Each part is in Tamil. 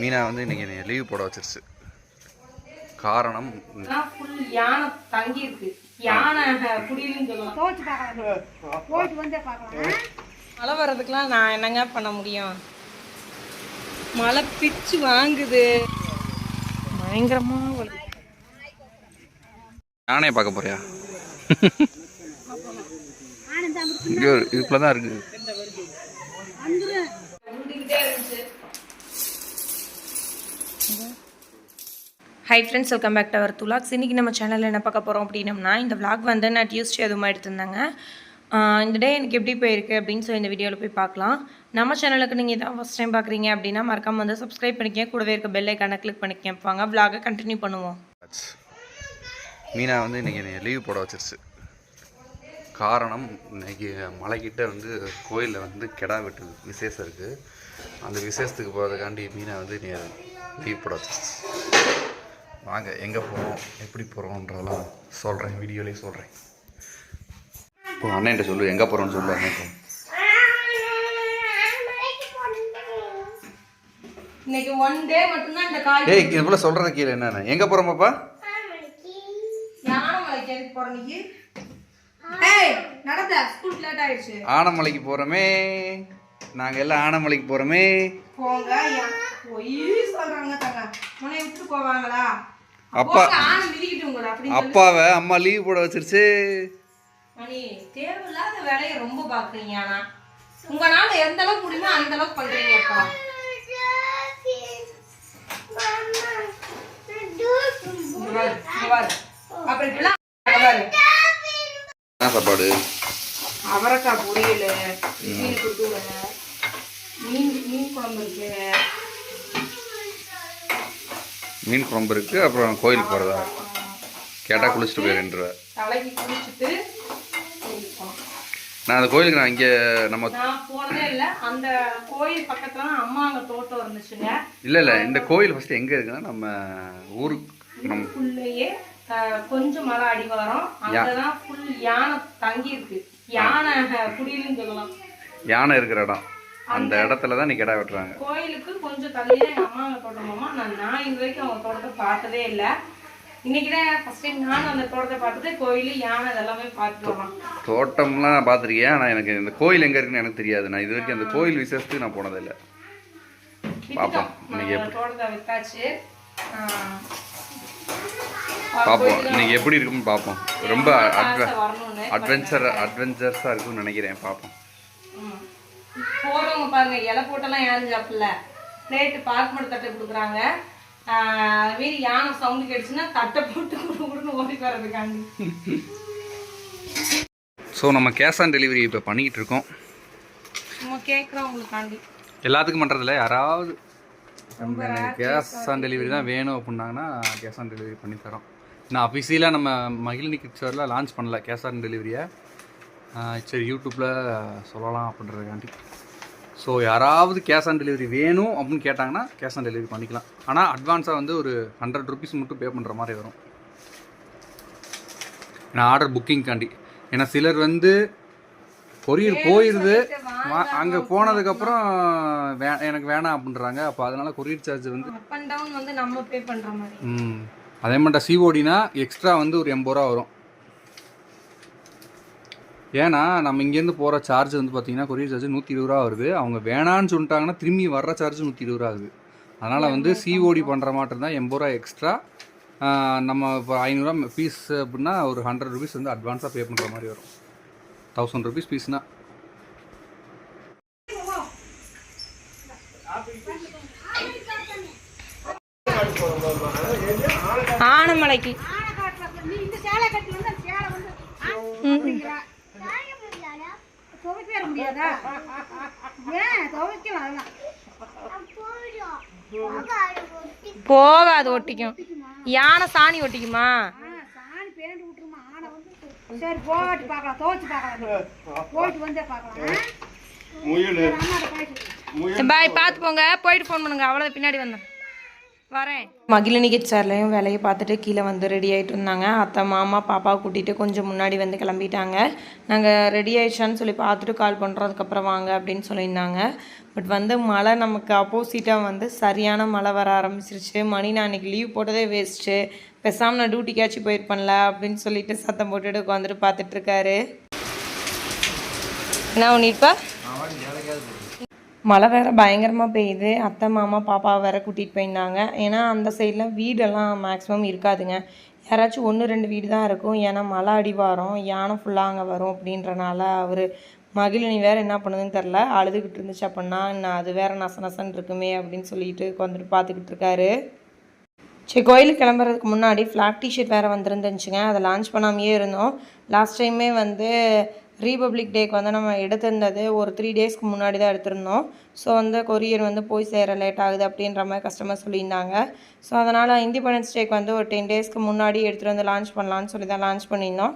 மீனா வந்து இன்னைக்கு என்னை லீவ் போட வச்சிருச்சு. காரணம் ஃபுல் யானை தங்கி இருக்கு. யானை குடியிலும் சொல்லலாம் துவைச்சு பார்க்கலாம் போயிட்டு வந்தே பார்க்கலாம். மழை வர்றதுக்கெல்லாம் நான் என்னங்க பண்ண முடியும்? மழை பிச்சு வாங்குது. பயங்கரமா வருது நானே பார்க்க போறியா? இங்கே இதுக்குள்ள தான் இருக்கு. Hi friends welcome back to our துலாக்ஸ் இன்றைக்கி நம்ம சேனலில் என்ன பார்க்க போகிறோம் அப்படின்னம்னா இந்த விளாக் வந்து நான் டியூஸ்டே அதுவுமா எடுத்திருந்தாங்க. இந்த டே எனக்கு எப்படி போயிருக்கு அப்படின்னு சொல்லி இந்த வீடியோவில் போய் பார்க்கலாம். நம்ம சேனலுக்கு நீங்கள் இதான் ஃபஸ்ட் டைம் பார்க்குறீங்க அப்படின்னா மறக்காம வந்து சப்ஸ்கிரைப் பண்ணிக்க கூடவே இருக்க பெல் ஐக்கானை கிளிக் பண்ணிக்கேன் வாங்க விளாகை கண்டினியூ பண்ணுவோம். மீனா வந்து இன்றைக்கி என்னை லீவ் போட வச்சிருச்சு. காரணம் இன்றைக்கி மலைக்கிட்ட வந்து கோயிலில் வந்து கெடா வெட்டு விசேஷம் இருக்குது அந்த விசேஷத்துக்கு போகிறதுக்காண்டி மீனா வந்து நீ லீவ் போட வச்சிருச்சு. வாங்க எங்கே போகிறோம் எப்படி போகிறோன்றதெல்லாம் சொல்கிறேன் வீடியோலேயே சொல்கிறேன் இப்போ அண்ணன்ட்ட சொல்லு எங்கே போகிறோன்னு சொல்லு அண்ணன் இன்னைக்கு ஒன் டே மட்டும்தான் இந்த காய் ஏய் இது போல் சொல்கிறது கீழே என்னென்ன எங்கே போகிறோம் பாப்பா? யானமலைக்கு எதுக்கு போற நீ ஏய் நடந்த ஸ்கூல் லேட் ஆயிடுச்சு. ஆனமலைக்கு போகிறோமே நாங்கள் எல்லாம் ஆனமலைக்கு போகிறோமே போங்க பொய் சொல்றாங்க தங்க. உன்னை விட்டு போவாங்களா? அப்பா அப்பாவை அம்மா லீவ் போட வச்சிருச்சு. மணி தேவையில்லாத வேலையை ரொம்ப பாக்குறீங்க ஆனா உங்களால எந்த அளவுக்கு முடியுமோ அந்த அளவுக்கு. என்ன சாப்பாடு? அவரைக்காய் பொரியல் மீன் மீன் குழம்பு இருக்கு. மீன் குழம்பு இருக்கு அப்புறம் கோயிலுக்கு போகிறதா கேட்டால் குளிச்சுட்டு தலைக்கு போனோம். நான் அந்த கோயிலுக்கு நான் இங்கே நம்ம போனதே இல்லை. அந்த கோயில் பக்கத்துல அம்மா அங்க தோட்டம் இருந்துச்சுங்க. இல்லை இல்லை இந்த கோயில் ஃபஸ்ட்டு எங்கே இருக்குன்னா நம்ம ஊருக்கு அஹ், கொஞ்சம் மலை அடிவாரம். அங்கதான் ஃபுல் யானை தங்கி இருக்கு யானை குடியிலும் சொல்லலாம் யானை இருக்கிற இடம். அந்த இடத்துல தான் நீ கெடா வெட்டுறாங்க. கோயிலுக்கு கொஞ்சம் தள்ளி தான் எங்க அம்மா அங்க தோட்டமாமா நான் நான் இது வரைக்கும் அவங்க தோட்டத்தை பார்த்ததே இல்லை. இன்னைக்கு தான் ஃபர்ஸ்ட் டைம் நானும் அந்த தோட்டத்தை பார்த்துட்டு கோயில் யானை இதெல்லாமே பார்த்துட்டு வரலாம் தோட்டம்லாம் நான் பார்த்துருக்கேன். ஆனால் எனக்கு இந்த கோயில் எங்கே இருக்குன்னு எனக்கு தெரியாது. நான் இது வரைக்கும் அந்த கோயில் விசேஷத்துக்கு நான் போனதில்லை பார்ப்போம் இன்னைக்கு தோட்டத்தை வித்தாச்சு. பார்ப்போம் இன்னைக்கு எப்படி இருக்குன்னு பார்ப்போம் ரொம்ப அட்வ அட்வென்ச்சர் அட்வென்ச்சர்ஸாக இருக்கும்னு நினைக்கிறேன். பார்ப்போம் பாருங்க இலை போட்டெல்லாம் யாரும் சாப்பிடல பிளேட்டு பாக்கு மட்டும் தட்டை கொடுக்குறாங்க. மீறி யானை சவுண்டு கேட்டுச்சுன்னா தட்டை போட்டு குடு குடுன்னு ஓடி வர்றதுக்காண்டி. ஸோ நம்ம கேஷ் ஆன் டெலிவரி இப்போ பண்ணிக்கிட்டு இருக்கோம். கேட்குறவங்களுக்காண்டி எல்லாத்துக்கும் பண்ணுறதில்ல யாராவது நம்ம கேஷ் ஆன் டெலிவரி தான் வேணும் அப்படின்னாங்கன்னா கேஷ் ஆன் டெலிவரி பண்ணி தரோம். நான் அஃபிஷியலாக நம்ம மகிழினி கிட்ஸரில் லான்ச் பண்ணல கேஷ் ஆன் டெலிவரியை சரி யூடியூப்பில் சொல்லலாம் அப்படின்றதுக்காண்டி. ஸோ யாராவது கேஷ் ஆன் டெலிவரி வேணும் அப்படின்னு கேட்டாங்கன்னா கேஷ் ஆன் டெலிவரி பண்ணிக்கலாம். ஆனால் அட்வான்ஸாக வந்து ஒரு ஹண்ட்ரட் ருபீஸ் மட்டும் பே பண்ணுற மாதிரி வரும். நான் ஆர்டர் புக்கிங்காண்டி ஏன்னா சிலர் வந்து கொரியர் போயிடுது அங்கே போனதுக்கப்புறம் வே எனக்கு வேணாம் அப்படின்றாங்க. அப்போ அதனால கொரியர் சார்ஜ் வந்து அப் அண்ட் டவுன் வந்து நம்ம பே பண்ற மாதிரி. ம். அதே மாதிரி சிஓடினா எக்ஸ்ட்ரா வந்து ஒரு எண்பது ரூபா வரும். ஏன்னா நம்ம இங்கேருந்து போகிற சார்ஜ் வந்து பார்த்தீங்கன்னா கொரியர் சார்ஜ் நூற்றி இருபது ரூபா வருது. அவங்க வேணான்னு சொல்லிட்டாங்கன்னா திரும்பி வர்ற சார்ஜ் நூற்றி இருபது ரூபா ஆகுது. அதனால் வந்து சிஓடி பண்ணுற மாட்டம் தான் எண்பது ரூபா எக்ஸ்ட்ரா நம்ம இப்போ ஐநூறுரூவா ஃபீஸ் அப்படின்னா ஒரு ஹண்ட்ரட் ருபீஸ் வந்து அட்வான்ஸாக பே பண்ணுற மாதிரி வரும். தௌசண்ட் ருபீஸ் ஃபீஸ்னால் ஆனமலைக்கு ஆனை காட்டுல நீ இந்த சேலை கட்டி வந்து அந்த சேலை வந்து அப்படிங்கிறா. துவைக்க முடியாதா? ஏன்? துவைக்கலாம் அதெல்லாம் போகாது ஒட்டிக்கும். யானை சாணி ஒட்டிக்குமா? சாணி பேண்ட் விட்டுருமா ஆனை வந்து சரி போகாட்டி பார்க்கலாம் துவைச்சு பார்க்கலாம். போயிட்டு வந்தே பார்க்கலாம் பாய் பார்த்து போங்க போயிட்டு ஃபோன் பண்ணுங்க அவ்வளோ பின்னாடி வந்தேன் வரேன். மகிழினி கிச்சர்லையும் வேலையை பார்த்துட்டு கீழே வந்து ரெடி ஆகிட்டு இருந்தாங்க. அத்தை மாமா பாப்பாவை கூட்டிகிட்டு கொஞ்சம் முன்னாடி வந்து கிளம்பிட்டாங்க. நாங்கள் ரெடி ஆயிடுச்சான்னு சொல்லி பார்த்துட்டு கால் பண்ணுறோம் அதுக்கப்புறம் வாங்க அப்படின்னு சொல்லியிருந்தாங்க. பட் வந்து மழை நமக்கு அப்போசிட்டாக வந்து சரியான மழை வர ஆரம்பிச்சிருச்சு. மணி நான் அன்றைக்கி லீவ் போட்டதே வேஸ்ட்டு பேசாமல் நான் டியூட்டிக்காச்சும் போயிருப்பேன்ல அப்படின்னு சொல்லிட்டு சத்தம் போட்டுட்டு உட்காந்துட்டு பார்த்துட்ருக்காரு என்ன பண்ணிருப்பா மழை வேறு பயங்கரமாக பெய்யுது. அத்தை மாமா பாப்பா வேறு கூட்டிகிட்டு போயிருந்தாங்க. ஏன்னா அந்த சைடில் வீடெல்லாம் மேக்ஸிமம் இருக்காதுங்க. யாராச்சும் ஒன்று ரெண்டு வீடு தான் இருக்கும். ஏன்னா மழை அடிவாரம் யானை ஃபுல்லாக அங்கே வரும் அப்படின்றனால அவர் மகிழினி வேறு என்ன பண்ணுதுன்னு தெரில அழுதுகிட்டு இருந்துச்சு அப்படின்னா நான் அது வேறு நச நசன்னு இருக்குமே அப்படின்னு சொல்லிட்டு உட்காந்துட்டு பார்த்துக்கிட்டு இருக்காரு. சரி கோயிலுக்கு கிளம்புறதுக்கு முன்னாடி ஃப்ளாக் டிஷர்ட் வேறு வந்துருந்துச்சுங்க. அதை லான்ச் பண்ணாமையே இருந்தோம். லாஸ்ட் டைமே வந்து ரீபப்ளிக் டேக்கு வந்து நம்ம எடுத்திருந்தது ஒரு த்ரீ டேஸ்க்கு முன்னாடி தான் எடுத்திருந்தோம். ஸோ வந்து கொரியர் வந்து போய் சேர லேட் ஆகுது அப்படின்ற மாதிரி கஸ்டமர் சொல்லியிருந்தாங்க. ஸோ அதனால் இண்டிபெண்டன்ஸ் டேக்கு வந்து ஒரு டென் டேஸ்க்கு முன்னாடி எடுத்துகிட்டு வந்து லான்ச் பண்ணலான்னு சொல்லி தான் லான்ச் பண்ணியிருந்தோம்.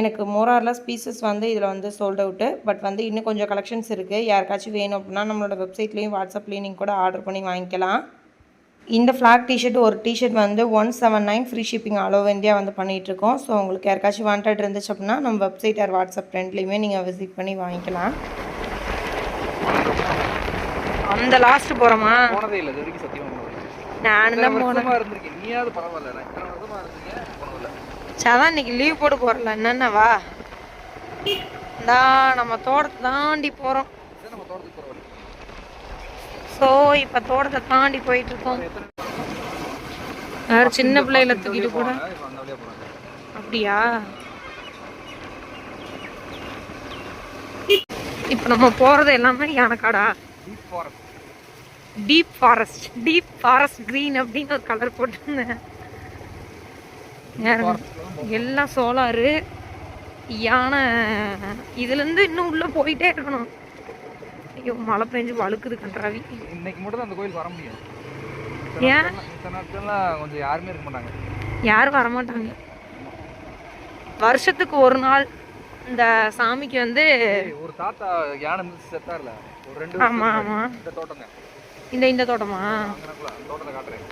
எனக்கு மோரார்லஸ் பீசஸ் வந்து இதில் வந்து சோல்ட் அவுட்டு பட் வந்து இன்னும் கொஞ்சம் கலெக்ஷன்ஸ் இருக்குது யாருக்காச்சும் வேணும் அப்படின்னா நம்மளோட வெப்சைட்லேயும் வாட்ஸ்அப்லேயும் நீங்கள் கூட ஆர்டர் பண்ணி வாங்கிக்கலாம். இந்த ஃப்ளாக் டிஷர்ட் ஒரு டிஷர்ட் வந்து one seven nine free shipping all over India வந்து பண்ணிகிட்ருக்கோம் ஸோ உங்களுக்கு யாருக்காச்சும் வாண்டட் இருந்துச்சு அப்படின்னா நம்ம வெப்சைட் ஆர் வாட்ஸ்அப் ரெண்டுலேயுமே நீங்கள் விசிட் பண்ணி வாங்கிக்கலாம். அந்த லாஸ்ட் போகிறோமா போனதே இல்லை இது வரைக்கும் சத்தியமாக போனது நானும் தான் போனேன். நீயாவது பரவாயில்ல நான் சதான் இன்னைக்கு லீவ் போட்டு போகிறல என்னென்னவா இந்தா நம்ம தோட்டத்தை தாண்டி போகிறோம் சரி நம்ம தோட்டத்துக்கு போகிற வழி ஸோ இப்போ தோட்டத்தை தாண்டி போயிட்டுருக்கோம். யார் சின்ன பிள்ளையில தூக்கிட்டு கூட அப்படியா? இப்போ நம்ம போகிறது எல்லாமே யானைக்காடா? Deep forest deep forest deep forest green அப்படின்னு ஒரு கலர் போட்டிருந்தேன். எல்லாம் சோலாரு யானை. இதுலேருந்து இன்னும் உள்ளே போயிட்டே இருக்கணும். ஐயோ மழை பெஞ்சு வழுக்குது கன்றாவி. இன்னைக்கு மட்டும் அந்த கோயிலுக்கு வர முடியும். ஏன்? கொஞ்சம் யாருமே இருக்க மாட்டாங்க. யாரும் வரமாட்டாங்க வருஷத்துக்கு ஒரு நாள் இந்த சாமிக்கு வந்து ஒரு தாத்தா யானை மிதிச்சு செத்தார்ல? ஒரு ரெண்டு ஆமா ஆமா. இந்த தோட்டங்க இந்த இந்த தோட்டமா? தோட்டத்தை காட்டுறேன்.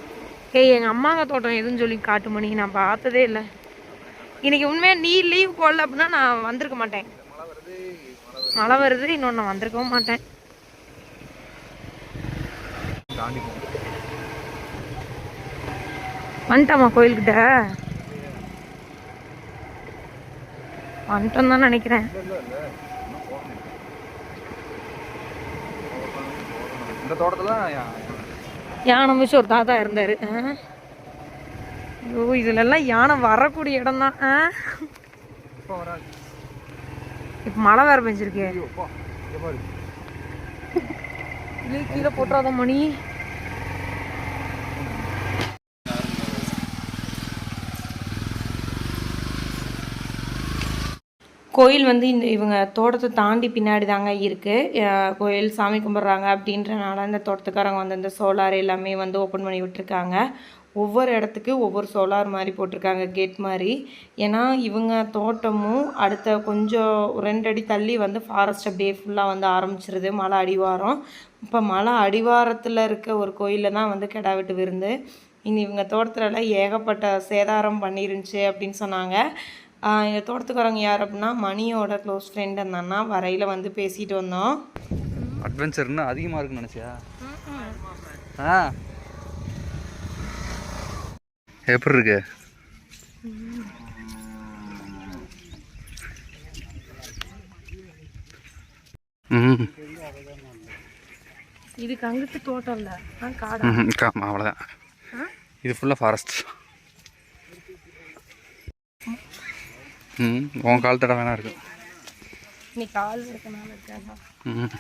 ஏய் எங்கள் அம்மாங்க தோட்டம் எதுன்னு சொல்லி காட்டுமணி நான் பார்த்ததே இல்லை. இன்னைக்கு உண்மையாக நீ லீவ் போடல அப்படின்னா நான் வந்திருக்க மாட்டேன். மழை வருது மழை வருது. இன்னொன்று நான் வந்திருக்கவும் மாட்டேன். தாண்டி போகும் வந்துட்டோமா கோயில்கிட்ட? வந்துட்டோம் தான் நினைக்கிறேன். போகணும் இந்த தோட்டத்துல யானை மிச்சு ஒரு தாத்தா இருந்தார். ஐயோ இதுலெல்லாம் யானை வரக்கூடிய இடம் தான் இப்போ மழை வேற பெஞ்சிருக்கே. கீழே போட்டுறாத மணி. கோயில் வந்து இந்த இவங்க தோட்டத்தை தாண்டி பின்னாடி தாங்க இருக்குது கோயில் சாமி கும்பிட்றாங்க அப்படின்றனால இந்த தோட்டத்துக்காரங்க வந்து இந்த சோலார் எல்லாமே வந்து ஓப்பன் பண்ணி விட்டுருக்காங்க. ஒவ்வொரு இடத்துக்கு ஒவ்வொரு சோலார் மாதிரி போட்டிருக்காங்க கேட் மாதிரி. ஏன்னா இவங்க தோட்டமும் அடுத்த கொஞ்சம் ரெண்டு அடி தள்ளி வந்து ஃபாரஸ்ட் அப்படியே ஃபுல்லாக வந்து ஆரம்பிச்சிருது. மலை அடிவாரம். இப்போ மலை அடிவாரத்தில் இருக்க ஒரு கோயிலில் தான் வந்து கிடா வெட்டு விருந்து. இனி இவங்க தோட்டத்துலலாம் ஏகப்பட்ட சேதாரம் பண்ணிருந்துச்சு அப்படின்னு சொன்னாங்க. எங்கள் தோட்டத்துக்காரங்க யார் அப்படின்னா மணியோட க்ளோஸ் ஃப்ரெண்ட் அந்த அண்ணா. வரையில் வந்து பேசிட்டு வந்தோம். அட்வென்ச்சர்னு அதிகமாக இருக்குன்னு நினச்சியா? ஆ. எப்படி இருக்கு? ம் இதுக்கு அங்கிட்டு தோட்டம் இல்லை. ஆ காடா. ஆமாம் அவ்வளோதான் இது ஃபுல்லாக ஃபாரஸ்ட் ம் உன் கால் தடவை வேணா இருக்கு. இன்னைக்கு ஆள் இருக்கனால இருக்காதா? ம்.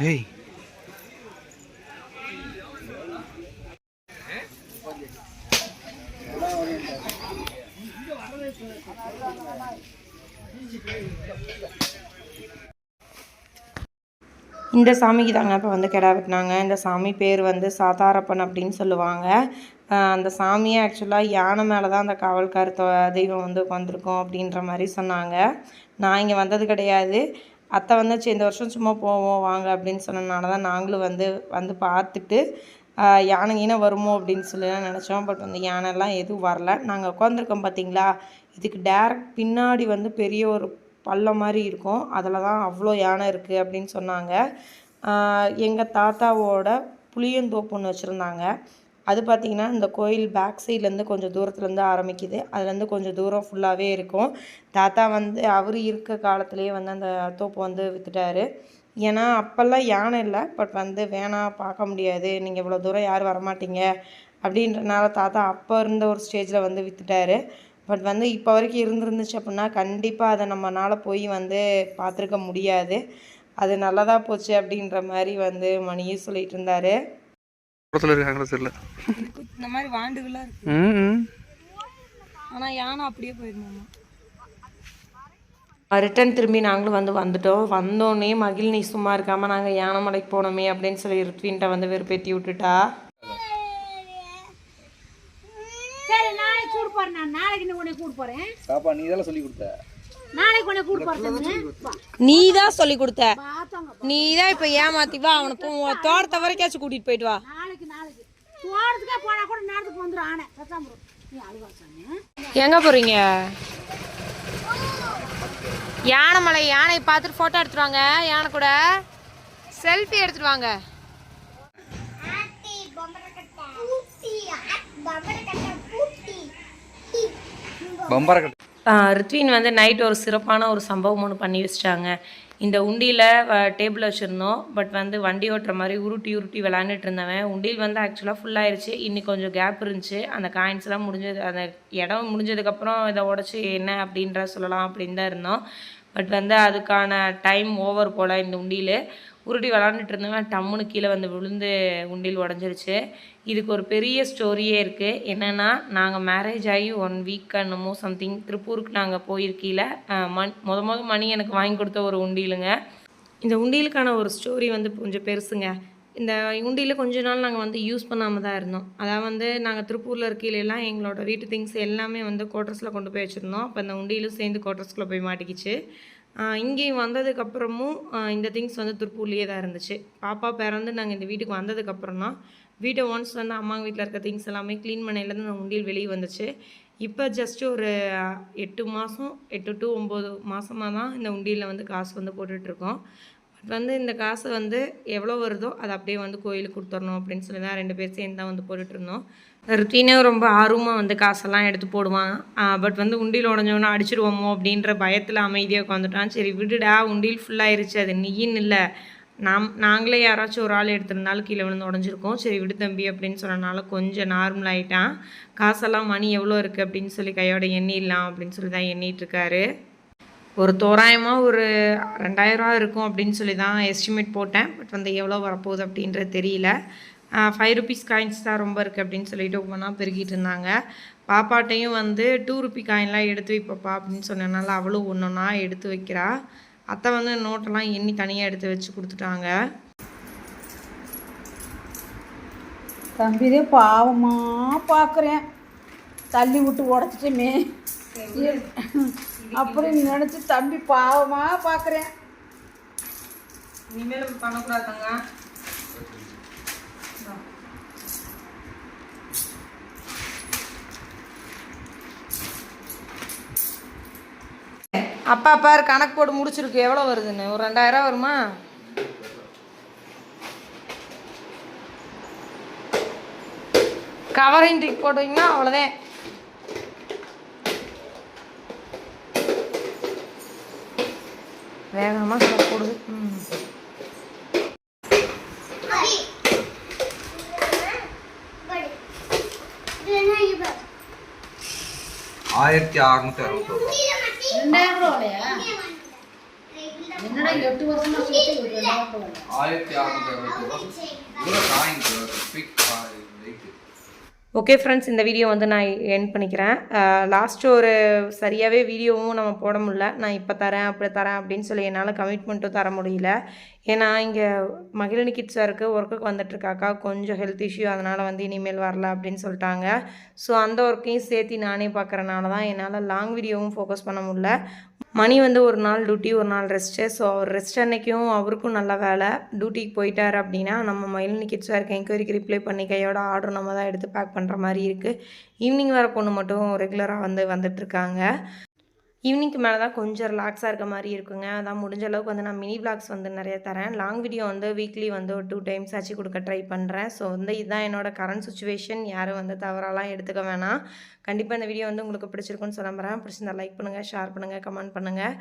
ஏய். இந்த சாமிக்கு தாங்க இப்போ வந்து கிடா வெட்டினாங்க. இந்த சாமி பேர் வந்து சாதாரப்பன் அப்படின்னு சொல்லுவாங்க. அந்த சாமியை ஆக்சுவலாக யானை மேலே தான் அந்த காவல்கார தொ- தெய்வம் வந்து உட்காந்துருக்கோம் அப்படின்ற மாதிரி சொன்னாங்க. நான் இங்கே வந்தது கிடையாது. அத்தை வந்து சரி இந்த வருஷம் சும்மா போவோம் வாங்க அப்படின்னு சொன்னனால தான் நாங்களும் வந்து வந்து பார்த்துட்டு யானை கீனை வருமோ அப்படின்னு சொல்லி தான் நினச்சோம். பட் வந்து யானைலாம் எதுவும் வரல. நாங்கள் உட்காந்துருக்கோம் பார்த்தீங்களா இதுக்கு டேரக்ட் பின்னாடி வந்து பெரிய ஒரு பள்ளம் மாதிரி இருக்கும். அதில் தான் அவ்வளோ யானை இருக்குது அப்படின்னு சொன்னாங்க. எங்கள் தாத்தாவோட புளியந்தோப்பு ஒன்று வச்சுருந்தாங்க. அது பார்த்திங்கன்னா இந்த கோயில் பேக் சைட்லேருந்து கொஞ்சம் தூரத்துலேருந்து ஆரம்பிக்குது. அதுலேருந்து கொஞ்சம் தூரம் ஃபுல்லாகவே இருக்கும். தாத்தா வந்து அவர் இருக்க காலத்துலேயே வந்து அந்த தோப்பு வந்து விற்றுட்டாரு ஏன்னா அப்போல்லாம் யானை இல்லை. பட் வந்து வேணாம் பார்க்க முடியாது. நீங்கள் இவ்வளோ தூரம் யாரும் வரமாட்டீங்க. அப்படின்றனால தாத்தா அப்போ இருந்த ஒரு ஸ்டேஜில் வந்து விற்றுட்டாரு பட் வந்து இப்போ வரைக்கும் இருந்துருந்துச்சு அப்படின்னா கண்டிப்பாக அதை நம்மளால் போய் வந்து பார்த்துருக்க முடியாது. அது நல்லதாக போச்சு அப்படின்ற மாதிரி வந்து மணியும் சொல்லிட்டு இருந்தாரு. பக்கத்தில் இருக்காங்களா தெரியல இந்த மாதிரி வாண்டுகள்லாம் இருக்கு. ம் ஆனால் யானை அப்படியே போயிடணுமா ரிட்டன் திரும்பி நாங்களும் வந்து வந்துட்டோம். வந்தோடனே மகிழ் நீ சும்மா இருக்காமல் நாங்கள் யானைமலைக்கு போனோமே அப்படின்னு சொல்லி ரித்வின்ட்ட வந்து வெறுப்பேற்றி விட்டுட்டா சரி நாளைக்கு கூட்டு போறேன் நான் நாளைக்கு நீ உன்னை கூட்டு போறேன். பாப்பா நீ இதெல்லாம் சொல்லி கொடுத்த? நாளைக்கு உன்னை கூட்டு போறேன் நீ தான் சொல்லி கொடுத்த. நீ தான் இப்போ ஏமாத்தி வா அவனை போ உன் தோட்டத்தை வரைக்காச்சும் கூட்டிகிட்டு போயிட்டு வா. நாளைக்கு நாளைக்கு. போறதுக்கே போனா கூட நேரத்துக்கு வந்துடும் ஆனை. பத்தாம்பரம் நீ அழுவா சாமி எங்கே போகிறீங்க யானைமலை யானை பார்த்துட்டு ஃபோட்டோ எடுத்துட்டு வாங்க யானை கூட. செல்ஃபி எடுத்துட்டு ரித்வின் வந்து நைட் ஒரு சிறப்பான ஒரு சம்பவம் ஒன்று பண்ணி வச்சிட்டாங்க. இந்த உண்டியில் டேபிள் வச்சுருந்தோம். பட் வந்து வண்டி ஓட்டுற மாதிரி உருட்டி உருட்டி விளாண்டுட்டு இருந்தவன். உண்டியில் வந்து ஆக்சுவலாக ஃபுல்லாகிருச்சு இன்னி கொஞ்சம் கேப் இருந்துச்சு. அந்த காயின்ஸ்லாம் முடிஞ்சது அந்த இடம் முடிஞ்சதுக்கப்புறம் இதை உடச்சி என்ன அப்படின்ற சொல்லலாம் அப்படின்னு தான் இருந்தோம். பட் வந்து அதுக்கான டைம் ஓவர் போல் இந்த உண்டியில். உருட்டி விளாண்டுட்டு இருந்தவன் டம்முன்னு கீழே வந்து விழுந்து உண்டியில் உடஞ்சிருச்சு. இதுக்கு ஒரு பெரிய ஸ்டோரியே இருக்குது என்னென்னா நாங்கள் மேரேஜ் ஆகி ஒன் வீக் என்னமோ சம்திங் திருப்பூருக்கு நாங்கள் போயிருக்கீல மண் முத முத மணி எனக்கு வாங்கி கொடுத்த ஒரு உண்டியலுங்க இந்த உண்டியலுக்கான ஒரு ஸ்டோரி வந்து கொஞ்சம் பெருசுங்க. இந்த உண்டியில் கொஞ்ச நாள் நாங்கள் வந்து யூஸ் பண்ணாமல் தான் இருந்தோம். அதாவது வந்து நாங்கள் திருப்பூரில் இருக்கையிலலாம் எங்களோட வீட்டு திங்ஸ் எல்லாமே வந்து கோட்டர்ஸில் கொண்டு போய் வச்சுருந்தோம். அப்போ அந்த உண்டியிலும் சேர்ந்து கோட்டர்ஸ்குள்ளே போய் மாட்டிக்கிச்சு. இங்கேயும் வந்ததுக்கப்புறமும் இந்த திங்ஸ் வந்து திருப்பூர்லேயே தான் இருந்துச்சு. பாப்பா பிறந்து நாங்கள் இந்த வீட்டுக்கு வந்ததுக்கப்புறம் தான் வீட்டை ஒன்ஸ் வந்து அம்மா வீட்டில் இருக்க திங்ஸ் எல்லாமே க்ளீன் பண்ணையிலேருந்து அந்த உண்டியல் வெளியே வந்துச்சு. இப்போ ஜஸ்ட் ஒரு எட்டு மாதம் எட்டு டு ஒம்பது மாதமாக தான் இந்த உண்டியலில் வந்து காசு வந்து போட்டுட்ருக்கோம் பட் வந்து இந்த காசு வந்து எவ்வளோ வருதோ அதை அப்படியே வந்து கோயிலுக்கு கொடுத்துடணும் அப்படின்னு சொல்லி தான் ரெண்டு பேர் சேர்ந்து தான் வந்து போட்டுட்ருந்தோம் ருத்தீனும் ரொம்ப ஆர்வமாக வந்து காசெல்லாம் எடுத்து போடுவான் பட் வந்து உண்டியல் உடஞ்சோன்னா அடிச்சிடுவோமோ அப்படின்ற பயத்தில் அமைதியாக உட்காந்துட்டான். சரி விடுடா உண்டியல் ஃபுல்லாகிருச்சு அது நீயின்னு இல்லை. நாம் நாங்களே யாராச்சும் ஒரு ஆள் எடுத்திருந்தாலும் கீழே விழுந்து உடஞ்சிருக்கோம். சரி விடு தம்பி அப்படின்னு சொன்னனால கொஞ்சம் நார்மல் ஆகிட்டான் காசெல்லாம் மணி எவ்வளோ இருக்குது அப்படின்னு சொல்லி கையோட எண்ணிடலாம் அப்படின்னு சொல்லி தான் எண்ணிட்டு ஒரு தோராயமாக ஒரு ரெண்டாயிரரூவா இருக்கும் அப்படின்னு சொல்லி தான் எஸ்டிமேட் போட்டேன். பட் வந்து எவ்வளோ வரப்போகுது அப்படின்றது தெரியல. ஃபைவ் ருபீஸ் காயின்ஸ் தான் ரொம்ப இருக்குது அப்படின்னு சொல்லிட்டு ஒவ்வொன்றா பெருகிட்டு இருந்தாங்க. பாப்பாட்டையும் வந்து டூ ருபி காயின்லாம் எடுத்து வைப்பப்பா அப்படின்னு சொன்னனால அவளும் ஒன்று ஒன்றா எடுத்து வைக்கிறா. அத்தை வந்து நோட்டெல்லாம் எண்ணி தனியாக எடுத்து வச்சு கொடுத்துட்டாங்க. தம்பிதே பாவமா பார்க்குறேன் தள்ளி விட்டு உடச்சிட்டுமே. அப்படின்னு நினச்சி தம்பி பாவமா பார்க்குறேன் இனிமேல் பண்ணக்கூடாதாங்க அப்பா பாரு கணக்கு போட்டு முடிச்சிருக்கு. எவ்வளோ வருதுன்னு? ஒரு ரெண்டாயிரம் வருமா? கவரிங் டிக் போட்டுவீங்கன்னா அவ்வளோதான். வேகமாக போடுது. ம். ஆயிரத்தி அறுநூத்தி அறுபத்தி ரெண்டாயிரம் ரூபா இல்லையா என்னடா எட்டு வருஷமா சுற்றி ஆயிரத்தி அறுநூத்தி அறுபத்தி ரூபா coin big wait okay friends இந்த வீடியோ வந்து நான் என் பண்ணிக்கிறேன். லாஸ்ட்டு ஒரு சரியாகவே வீடியோவும் நம்ம போட முடியல. நான் இப்போ தரேன் அப்படி தரேன் அப்படின்னு சொல்லி என்னால் கமிட்மெண்ட்டும் தர முடியல. ஏன்னா இங்கே மகிழினி கிட்ஸாருக்கு ஒர்க்குக்கு வந்துட்டுருக்காக்கா கொஞ்சம் ஹெல்த் இஷ்யூ அதனால் வந்து இனிமேல் வரல அப்படின்னு சொல்லிட்டாங்க. ஸோ அந்த ஒர்க்கையும் சேர்த்து நானே பார்க்குறனால தான் என்னால் லாங் வீடியோவும் ஃபோக்கஸ் பண்ண முடில மணி வந்து ஒரு நாள் டியூட்டி ஒரு நாள் ரெஸ்ட்டு ஸோ அவர் ரெஸ்ட் அன்னைக்கும் அவருக்கும் நல்ல வேலை. டியூட்டிக்கு போயிட்டார் அப்படின்னா நம்ம மயிலினி கிட்ஸ் இருக்க என்கொயரிக்கு ரிப்ளை பண்ணி கையோட ஆர்டர் நம்ம தான் எடுத்து பேக் பண்ணுற மாதிரி இருக்குது ஈவினிங் வர பொண்ணு மட்டும் ரெகுலராக வந்து வந்துட்டுருக்காங்க. ஈவினிங்க்கு மேலே தான் கொஞ்சம் ரிலாக்ஸாக இருக்க மாதிரி இருக்குங்க. அதான் முடிஞ்ச அளவுக்கு வந்து நான் மினி vlogs வந்து நிறைய தரேன். லாங் வீடியோ வந்து வீக்லி வந்து ஒரு டூ டைம்ஸ் ஆச்சு கொடுக்க ட்ரை பண்ணுறேன் ஸோ வந்து இதுதான் என்னோட கரண்ட் சுச்சுவேஷன் யாரும் வந்து தவறாலாம் எடுத்துக்க வேணாம். கண்டிப்பாக இந்த வீடியோ வந்து உங்களுக்கு பிடிச்சிருக்குன்னு சொல்ல போகிறேன் பிடிச்சிருந்தா லைக் பண்ணுங்கள் ஷேர் பண்ணுங்கள் கமெண்ட் பண்ணுங்கள்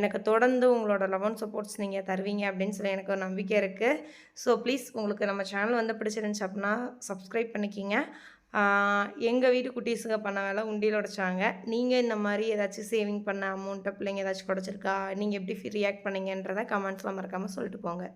எனக்கு தொடர்ந்து உங்களோட லவ் அண்ட் சப்போர்ட்ஸ் நீங்கள் தருவீங்க அப்படின்னு சொல்லி எனக்கு ஒரு நம்பிக்கை இருக்குது ஸோ ப்ளீஸ் உங்களுக்கு நம்ம சேனல் வந்து பிடிச்சிருந்துச்சு அப்படின்னா சப்ஸ்கிரைப் பண்ணிக்கிங்க. எங்கள் வீட்டு குட்டீஸுங்க பண்ண வேலை உண்டியல் உடைச்சாங்க. நீங்கள் இந்த மாதிரி ஏதாச்சும் சேவிங் பண்ண அமௌண்ட்டை பிள்ளைங்க ஏதாச்சும் கிடச்சிருக்கா? நீங்கள் எப்படி ரியாக்ட் பண்ணீங்கன்றதை கமெண்ட்ஸில் மறக்காமல் சொல்லிட்டு போங்க.